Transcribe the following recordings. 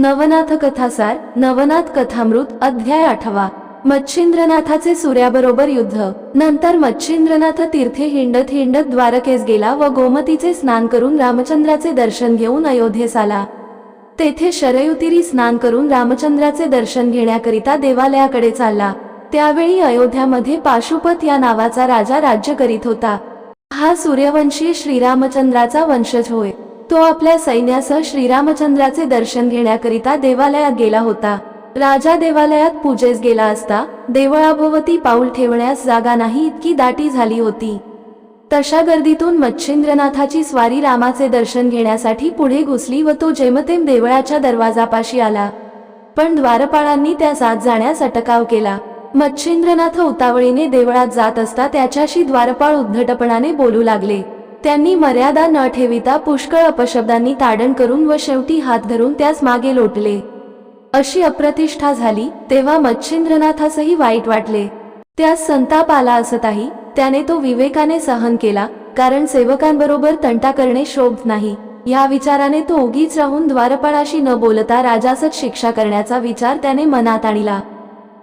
नवनाथ कथासार नवनाथ कथामृत अध्याय आठवा. मच्छिंद्रनाथाचे सूर्याबरोबर युद्ध. नंतर मच्छिंद्रनाथ तीर्थे हिंडत हिंडत द्वारकेस गेला व गोमतीचे स्नान करून रामचंद्राचे दर्शन घेऊन अयोध्येस आला तेथे शरयुतीरी स्नान करून रामचंद्राचे दर्शन घेण्याकरिता देवालयाकडे चालला. त्यावेळी अयोध्यामध्ये पाशुपत या नावाचा राजा राज्य करीत होता. हा सूर्यवंशी श्रीरामचंद्राचा वंशज होय. तो आपल्या सैन्यासह श्रीरामचंद्राचे दर्शन घेण्याकरिता देवालयात गेला होता. राजा देवालयात पूजेस गेला असता देवळाभोवती पाऊल ठेवण्यास जागा नाही इतकी दाटी झाली होती. तशा गर्दीतून मच्छिंद्रनाथाची स्वारी रामाचे दर्शन घेण्यासाठी पुढे घुसली व तो जेमतेम देवळाच्या दरवाजापाशी आला. पण द्वारपाळांनी त्या आत जाण्यास अटकाव केला. मच्छिंद्रनाथ उतावळीने देवळात जात असता त्याच्याशी द्वारपाळ उद्धटपणाने बोलू लागले. त्यांनी मर्यादा न ठेविता पुष्कळ अपशब्दांनी ताडण करून व शेवटी हात धरून त्यास मागे लोटले. अशी अप्रतिष्ठा झाली तेव्हा मच्छिंद्रनाथासही वाईट वाटले. त्यास संताप आला असताही त्याने तो विवेकाने सहन केला कारण सेवकांबरोबर तंटा करणे शोभ नाही. या विचाराने तो उगीच राहून द्वारपाळाशी न बोलता राजासच शिक्षा करण्याचा विचार त्याने मनात आणला.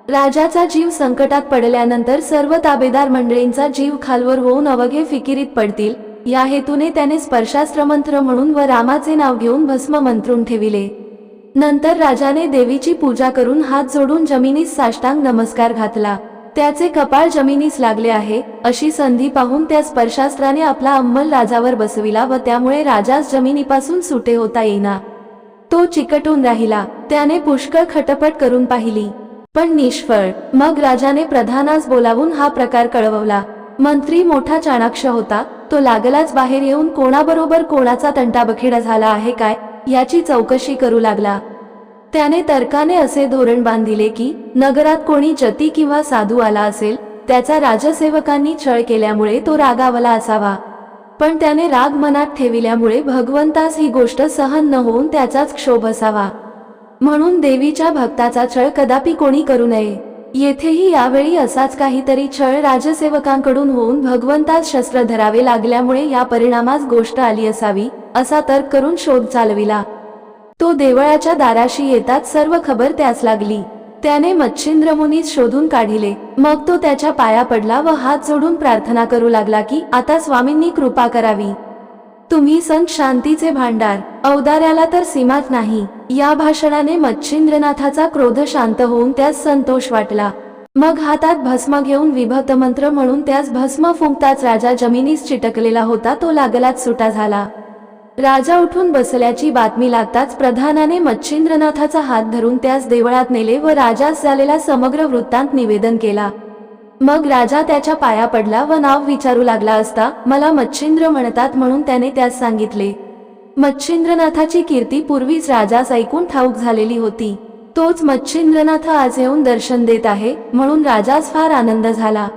राजाचा जीव संकटात पडल्यानंतर सर्व ताबेदार मंडळींचा जीव खालवर होऊन अवघे फिकिरीत पडतील या हेतूने त्याने स्पर्शास्त्र मंत्र म्हणून व रामाचे नाव घेऊन भस्म मंत्रून ठेविले. नंतर राजाने देवीची पूजा करून हात जोडून जमिनीस साष्टांग नमस्कार घातला. त्याचे कपाळ जमिनीस लागले आहे अशी संधी पाहून त्या स्पर्शास्त्राने आपला अंमल राजावर बसविला व त्यामुळे राजास जमिनीपासून सुटे होता येईना. तो चिकटून राहिला त्याने पुष्कळ खटपट करून पाहिली. पण निष्फळ मग राजाने प्रधानास बोलावून हा प्रकार कळवला. मंत्री मोठा चाणाक्ष होता तो लागलाच बाहेर येऊन कोणाबरोबर कोणाचा तंटाबखेडा झाला आहे काय याची चौकशी करू लागला. त्याने तर्काने असे धोरण बांधिले की नगरात कोणी जती किंवा साधू आला असेल त्याचा राजसेवकांनी छळ केल्यामुळे तो रागावला असावा. पण त्याने राग मनात ठेविल्यामुळे भगवंतास ही गोष्ट सहन न होऊन त्याचाच क्षोभ असावा. म्हणून देवीच्या भक्ताचा छळ कदापि कोणी करू नये. येथेही यावेळी असाच काहीतरी छळ राजसेवकांकडून होऊन भगवंतास शस्त्र धरावे लागल्यामुळे या परिणामास गोष्ट आली असावी असा तर्क करून शोध चालविला. तो देवळाच्या दाराशी येताच सर्व खबर त्यास लागली. त्याने मच्छिंद्र मुनीस शोधून काढिले. मग तो त्याच्या पाया पडला व हात जोडून प्रार्थना करू लागला की आता स्वामींनी कृपा करावी. तुम्ही संत शांतीचे भांडार. औदाऱ्याला तर सीमाच नाही. या भाषणाने मच्छिंद्रनाथाचा क्रोध शांत होऊन त्यास संतोष वाटला. मग हातात भस्म घेऊन विभक्त मंत्र म्हणून त्यास भस्म फुंकताच राजा जमिनीस चिटकलेला होता तो लागलाच सुटा झाला. राजा उठून बसल्याची बातमी लागताच प्रधानाने मच्छिंद्रनाथाचा हात धरून त्यास देवळात नेले व राजास झालेला समग्र वृत्तांत निवेदन केला. मग राजा त्याच्या पाया पडला व नाव विचारू लागला असता मला मच्छिंद्र म्हणतात म्हणून त्याने त्यास सांगितले. मच्छिंद्रनाथाची कीर्ती पूर्वीच राजास ऐकून ठाऊक झालेली होती. तोच मच्छिंद्रनाथ आज येऊन दर्शन देत आहे म्हणून राजास फार आनंद झाला.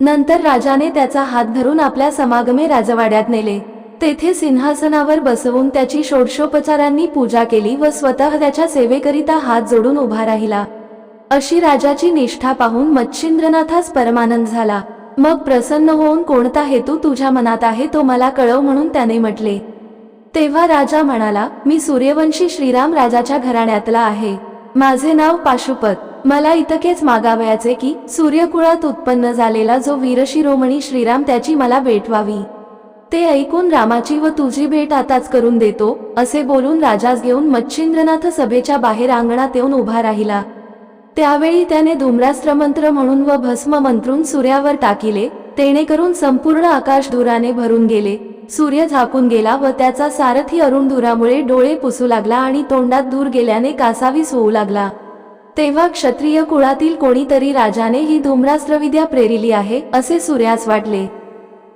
नंतर राजाने त्याचा हात धरून आपल्या समागमे राजवाड्यात नेले. तेथे सिंहासनावर बसवून त्याची षोडशोपचारांनी पूजा केली व स्वतः त्याच्या सेवेकरिता हात जोडून उभा राहिला. अशी राजाची निष्ठा पाहून मच्छिंद्रनाथास परमानंद झाला. मग प्रसन्न होऊन कोणता हेतू तुझ्या मनात आहे तो मला कळव म्हणून त्याने म्हटले. तेव्हा राजा म्हणाला मी सूर्यवंशी श्रीराम राजाच्या घराण्यातला आहे. माझे नाव पाशुपत. मला इतकेच मागावयाचे की सूर्यकुळात उत्पन्न झालेला जो वीरशिरोमणी श्रीराम त्याची मला भेट व्हावी ते ऐकून रामाची व तुझी भेट आताच करून देतो असे बोलून राजास घेऊन मच्छिंद्रनाथ सभेच्या बाहेर अंगणात येऊन उभा राहिला. त्यावेळी त्याने धूम्रास्त्र मंत्र म्हणून व भस्म मंत्रून सूर्यावर टाकिले तेणेकरून संपूर्ण आकाश धुराने भरून गेले. सूर्य झाकून गेला व त्याचा सारथी अरुण धुरामुळे डोळे पुसू लागला आणि तोंडात दूर गेल्याने कासावीस होऊ लागला. तेव्हा क्षत्रिय कुळातील कोणीतरी राजाने ही धूम्रास्त्रविद्या प्रेरिली आहे असे सूर्यास वाटले.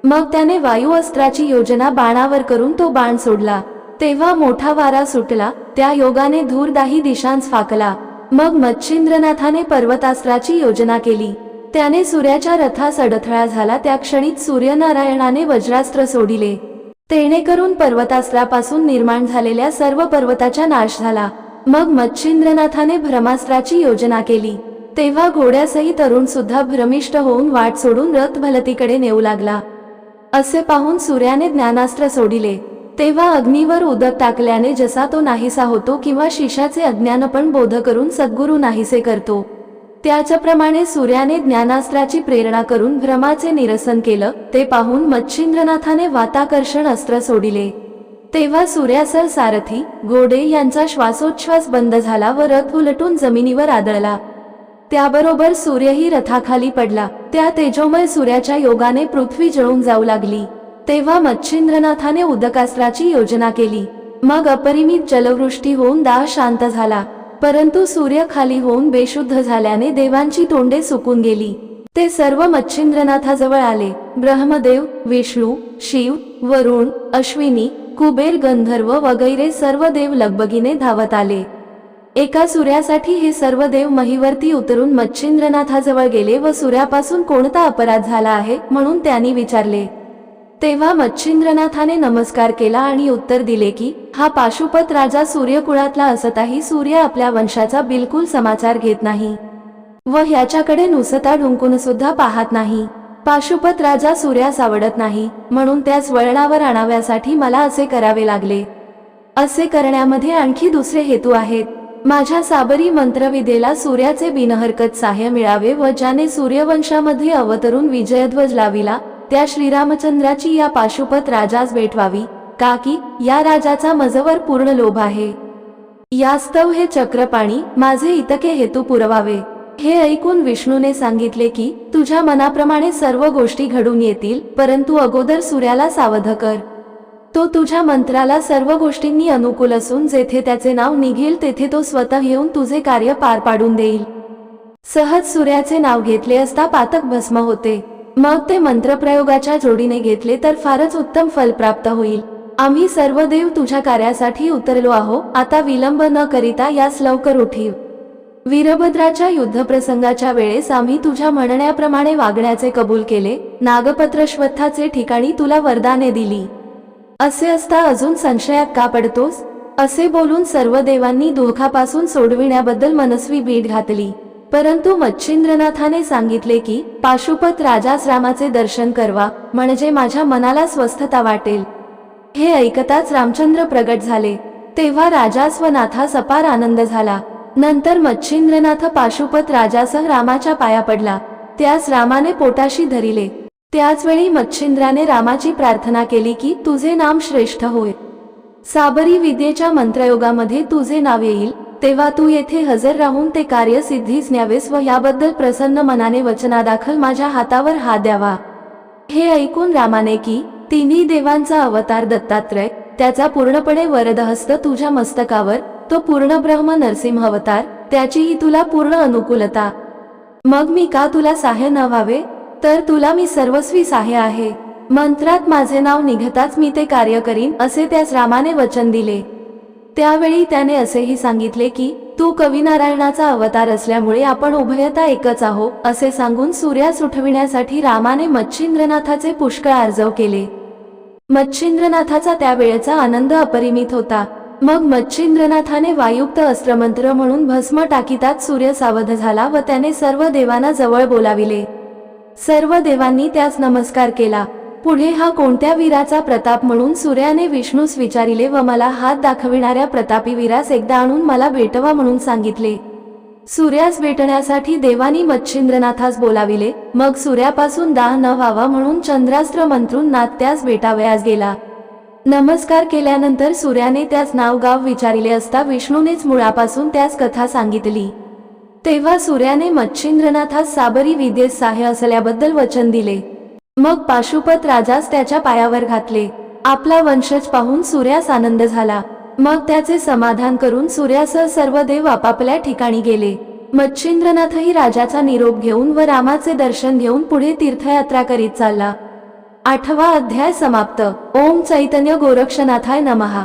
मग त्याने वायू अस्त्राची योजना बाणावर करून तो बाण सोडला. तेव्हा मोठा वारा सुटला त्या योगाने धूरदाही दिशांस फाकला. मग मच्छिंद्रनाथाने पर्वतास्त्राची योजना केली. त्याने सूर्याच्या रथास अडथळा झाला. त्या क्षणीच सूर्यनारायणाने वज्रास्त्र सोडिले. तेणेकरून पर्वतास्त्रापासून निर्माण झालेल्या सर्व पर्वताचा नाश झाला. मग मच्छिंद्रनाथाने भ्रमास्त्राची योजना केली. तेव्हा घोड्यासही तरुण सुद्धा भ्रमिष्ट होऊन वाट सोडून रथ भलतीकडे नेऊ लागला. असे पाहून सूर्याने ज्ञानास्त्र सोडिले. तेव्हा अग्नीवर उदक टाकल्याने जसा तो नाहीसा होतो किंवा शिशाचे अज्ञान पण बोध करून सद्गुरू नाहीसे करतो. त्याच्याप्रमाणे सूर्याने ज्ञानास्त्राची प्रेरणा करून भ्रमाचे निरसन केलं ते पाहून मच्छिंद्रनाथाने वाताकर्षण अस्त्र सोडिले. तेव्हा सूर्यासर सारथी घोडे यांचा श्वासोच्छ्वास बंद झाला व रथ उलटून जमिनीवर आदळला. त्याबरोबर सूर्यही रथाखाली पडला. त्या तेजोमय सूर्याच्या योगाने पृथ्वी जळून जाऊ लागली. तेव्हा मच्छिंद्रनाथाने उदकास्त्राची योजना केली. मग अपरिमित जलवृष्टी होऊन दाह शांत झाला. परंतु सूर्य खाली होऊन बेशुद्ध झाल्याने देवांची तोंडे सुकून गेली. ते सर्व मच्छिंद्रनाथाजवळ आले. ब्रह्मदेव विष्णू शिव वरुण अश्विनी कुबेर गंधर्व वगैरे सर्व देव लगबगीने धावत आले. एका सूर्यासाठी हे सर्व देव महीवरती उतरून मच्छिंद्रनाथाजवळ गेले व सूर्यापासून कोणता अपराध झाला आहे म्हणून त्यांनी विचारले. तेव्हा मच्छिंद्रनाथाने नमस्कार केला आणि उत्तर दिले की हा पाशुपत राजा सूर्यकुळातला असताही सूर्य आपल्या वंशाचा बिलकुल समाचार घेत नाही व ह्याच्याकडे नुसता ढुंकून सुद्धा पाहत नाही. पाशुपत राजा सूर्यास आवडत नाही म्हणून त्यास वळणावर आणाव्यासाठी मला असे करावे लागले. असे करण्यामध्ये आणखी दुसरे हेतू आहेत. माझ्या साबरी मंत्रविदेला सूर्याचे बिनहरकत सहाय्य मिळावे व ज्याने सूर्यवंशामध्ये अवतरून विजयध्वज लाविला त्या श्रीरामचंद्राची या पाशुपत राजास भेटवावी का की या राजाचा मजवर पूर्ण लोभ आहे. यास्तव हे चक्रपाणी माझे इतके हेतू पुरवावे. हे ऐकून विष्णूने सांगितले की तुझ्या मनाप्रमाणे सर्व गोष्टी घडून येतील परंतु अगोदर सूर्याला सावध कर. तो तुझ्या मंत्राला सर्व गोष्टींनी अनुकूल असून जेथे त्याचे नाव निघेल तेथे तो स्वतः येऊन तुझे कार्य पार पाडून देईल. सहज सूर्याचे नाव घेतले असता पातक भस्म होते. मग ते मंत्रप्रयोगाच्या जोडीने घेतले तर फारच उत्तम फल प्राप्त होईल. आम्ही सर्व देव तुझ्या कार्यासाठी उतरलो आहो आता विलंब न करिता यास लवकर उठीव. वीरभद्राच्या युद्धप्रसंगाच्या वेळेस आम्ही तुझ्या म्हणण्याप्रमाणे वागण्याचे कबूल केले नागपत्रश्वत्थाचे ठिकाणी तुला वरदाने दिली. असे असता अजून संशयात का पडतोस? असे बोलून सर्व देवांनी दुःखापासून सोडविण्याबद्दल मनस्वी बीड घातली. परंतु मच्छिंद्रनाथाने सांगितले की पाशुपत राजास रामाचे दर्शन करवा म्हणजे माझ्या मनाला स्वस्थता वाटेल. हे ऐकताच रामचंद्र प्रगट झाले. तेव्हा राजास व नाथास अपार आनंद झाला. नंतर मच्छिंद्रनाथ पाशुपत राजासह रामाच्या पाया पडला. त्यास रामाने पोटाशी धरिले. त्याचवेळी मच्छिंद्राने रामाची प्रार्थना केली की तुझे नाम श्रेष्ठ होय. साबरी विद्येच्या मंत्रयोगामध्ये तुझे नाव येईल. तेव्हा तू येथे हजर राहून ते कार्य सिद्धीस न्यावेस व याबद्दल प्रसन्न मनाने वचनादाखल माझ्या हातावर हात द्यावा. हे ऐकून रामाने की तिन्ही देवांचा अवतार दत्तात्रय त्याचा पूर्णपणे वरदहस्त तुझ्या मस्तकावर तो पूर्ण ब्रह्म नरसिंह अवतार त्याचीही तुला पूर्ण अनुकूलता. मग मी का तुला साह्य न व्हावे? तर तुला मी सर्वस्वी साह्य आहे. मंत्रात माझे नाव निघताच मी ते कार्य करीन असे त्यास रामाने वचन दिले. त्यावेळी त्याने असेही सांगितले की तू कविनारायणाचा अवतार असल्यामुळे आपण उभयता एकच आहो असे सांगून सूर्यास उठविण्यासाठी रामाने मच्छिंद्रनाथाचे पुष्कळ आर्जव केले. मच्छिंद्रनाथाचा त्यावेळेचा आनंद अपरिमित होता. मग मच्छिंद्रनाथाने वायुक्त अस्त्रमंत्र म्हणून भस्म टाकीतात सूर्य सावध झाला व त्याने सर्व देवांना जवळ बोलाविले. सर्व देवांनी त्यास नमस्कार केला. पुढे हा कोणत्या वीराचा प्रताप म्हणून सूर्याने विष्णूस विचारिले व मला हात दाखविणाऱ्या प्रतापी वीरास एकदा आणून मला भेटवा म्हणून सांगितले. सूर्यास भेटण्यासाठी देवानी मच्छिंद्रनाथास बोलाविले. मग सूर्यापासून दाह न व्हावा म्हणून चंद्रास्त्र मंत्रून नाथ त्यास भेटावयास गेला. नमस्कार केल्यानंतर सूर्याने त्यास नाव गाव विचारिले असता विष्णूनेच मुळापासून त्यास कथा सांगितली. तेव्हा सूर्याने मच्छिंद्रनाथास साबरी विद्येस सहाय्य असल्याबद्दल वचन दिले. मग पाशुपत राजास त्याच्या पायावर घातले. आपला वंशज पाहून सूर्यास आनंद झाला. मग त्याचे समाधान करून सूर्यासह सर्व देव आपापल्या ठिकाणी गेले. मच्छिंद्रनाथही राजाचा निरोप घेऊन व रामाचे दर्शन घेऊन पुढे तीर्थयात्रा करीत चालला. आठवा अध्याय समाप्त. ओम चैतन्य गोरक्षनाथाय नमहा